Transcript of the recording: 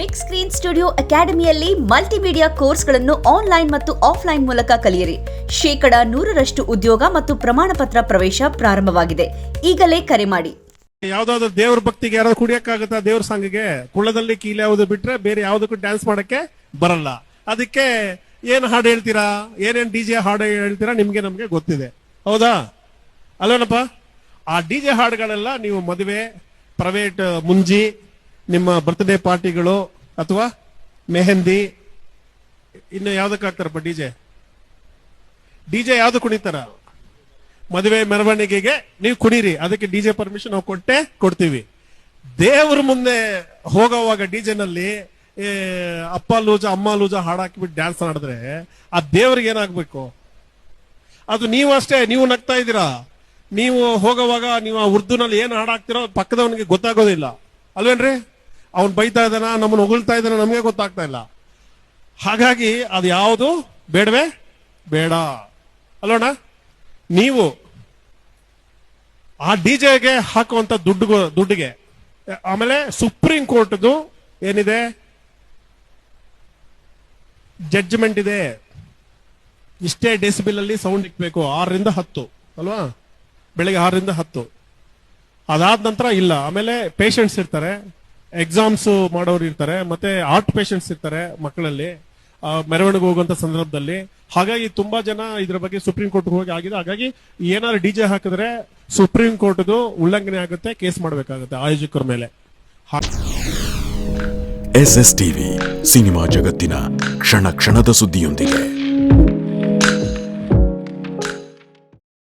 Big screen studio ಅಕಾಡೆಮಿಯಲ್ಲಿ multimedia ಕೋರ್ಸ್ಗಳನ್ನು online ಮತ್ತು ಆಫ್ಲೈನ್ ಮೂಲಕ ಕಲಿಯಿರಿ. ಶೇಕಡ ನೂರರಷ್ಟು ಉದ್ಯೋಗ ಮತ್ತು ಪ್ರಮಾಣ ಪತ್ರ ಪ್ರವೇಶ ಪ್ರಾರಂಭವಾಗಿದೆ. ಈಗಲೇ ಕರೆ ಮಾಡಿ. ಯಾವ್ದಾದ್ರು ದೇವ್ರ ಭಕ್ತಿಗೆ ಯಾರಾದ್ರು ಕುಡಿಯಕ್ಕಾಗುತ್ತಾ ದೇವ್ರ ಸಂಘಗೆ ಕುಳ್ಳದಲ್ಲಿ ಕೀಲೆ ಯಾವ್ದು ಬಿಟ್ರೆ ಬೇರೆ ಯಾವ್ದಕ್ಕೂ ಡ್ಯಾನ್ಸ್ ಮಾಡಕ್ಕೆ ಬರಲ್ಲ. ಅದಕ್ಕೆ ಏನ್ ಹಾಡು ಹೇಳ್ತೀರಾ? ಏನೇನ್ ಡಿ ಜೆ ಹಾಡು ಹೇಳ್ತೀರಾ? ನಿಮ್ಗೆ ನಮ್ಗೆ ಗೊತ್ತಿದೆ. ಹೌದಾ? ಅಲ್ವೇನಪ್ಪ? ಆ ಡಿ ಜೆ ಹಾಡುಗಳೆಲ್ಲ ನೀವು ಮದುವೆ ಪ್ರೈವೇಟ್ ಮುಂಜಿ ನಿಮ್ಮ ಬರ್ತ್ಡೇ ಪಾರ್ಟಿಗಳು ಅಥವಾ ಮೆಹಂದಿ ಇನ್ನು ಯಾವ್ದಕ್ಕೆ ಹಾಕ್ತಾರಪ್ಪ ಡಿ ಜೆ? ಡಿ ಜೆ ಯಾವ್ದು ಕುಣಿತಾರ? ಮದುವೆ ಮೆರವಣಿಗೆಗೆ ನೀವು ಕುಣೀರಿ, ಅದಕ್ಕೆ ಡಿಜೆ ಪರ್ಮಿಷನ್ ನಾವು ಕೊಟ್ಟೆ ಕೊಡ್ತೀವಿ. ದೇವ್ರ ಮುಂದೆ ಹೋಗೋವಾಗ ಡಿಜೆನಲ್ಲಿ ಅಪ್ಪ ಲೂಜ, ಅಮ್ಮ ಲೂಜ ಹಾಡಾಕಿಬಿಟ್ಟು ಡ್ಯಾನ್ಸ್ ಮಾಡಿದ್ರೆ ಆ ದೇವ್ರಿಗೆ ಏನಾಗ್ಬೇಕು? ಅದು ನೀವು ಅಷ್ಟೇ, ನೀವು ನಗ್ತಾ ಇದ್ದೀರಾ? ನೀವು ಹೋಗೋವಾಗ ನೀವು ಆ ಉರ್ದುನಲ್ಲಿ ಏನ್ ಹಾಡಾಕ್ತಿರೋ ಪಕ್ಕದವನಿಗೆ ಗೊತ್ತಾಗೋದಿಲ್ಲ. ಅಲ್ವೇನ್ರಿ? ಅವ್ನ್ ಬೈತಾ ಇದ್ದಾನ, ನಮ್ಮನ್ನು ಹೊಗಳ್ತಾ ಇದ್ದಾನ ನಮಗೆ ಗೊತ್ತಾಗ್ತಾ ಇಲ್ಲ. ಹಾಗಾಗಿ ಅದು ಯಾವುದು? ಬೇಡವೇ? ಬೇಡ. ಅಲ್ಲೋಣ ನೀವು ಆ ಡಿಜೆಗೆ ಹಾಕುವಂತ ದುಡ್ಡು ದುಡ್ಡಿಗೆ, ಆಮೇಲೆ ಸುಪ್ರೀಂ ಕೋರ್ಟ್ದು ಏನಿದೆ? ಜಡ್ಜ್ಮೆಂಟ್ ಇದೆ. ಇಷ್ಟೇ ಡೆಸಿಬಿಲ್ ಅಲ್ಲಿ ಸೌಂಡ್ ಇಕ್ಬೇಕು, ಆರರಿಂದ ಹತ್ತು, ಅಲ್ವಾ? ಬೆಳಿಗ್ಗೆ ಆರರಿಂದ ಹತ್ತು. ಅದಾದ ನಂತರ ಇಲ್ಲ. ಆಮೇಲೆ ಪೇಷಂಟ್ಸ್ ಇರ್ತಾರೆ. ಎಕ್ಸಾಮ್ಸ್ ಮಾಡೋರು ಇರ್ತಾರೆ, ಮತ್ತೆ ಆರ್ಟ್ ಪೇಷಂಟ್ಸ್ ಇರ್ತಾರೆ ಮಕ್ಕಳಲ್ಲಿ ಮೆರವಣಿಗೆ ಹೋಗುವಂತ ಸಂದರ್ಭದಲ್ಲಿ. ಹಾಗಾಗಿ ತುಂಬಾ ಜನ ಇದ್ರ ಬಗ್ಗೆ ಸುಪ್ರೀಂ ಕೋರ್ಟ್ ಹೋಗಿ ಆಗಿದೆ. ಹಾಗಾಗಿ ಏನಾದ್ರು ಡಿಜೆ ಹಾಕಿದ್ರೆ ಸುಪ್ರೀಂ ಕೋರ್ಟ್ದು ಉಲ್ಲಂಘನೆ ಆಗುತ್ತೆ ಕೇಸ್ ಮಾಡಬೇಕಾಗುತ್ತೆ ಆಯೋಜಕರ ಮೇಲೆ. ಎಸ್ ಎಸ್ ಟಿವಿ ಸಿನಿಮಾ ಜಗತ್ತಿನ ಕ್ಷಣ ಕ್ಷಣದ ಸುದ್ದಿಯೊಂದಿಗೆ.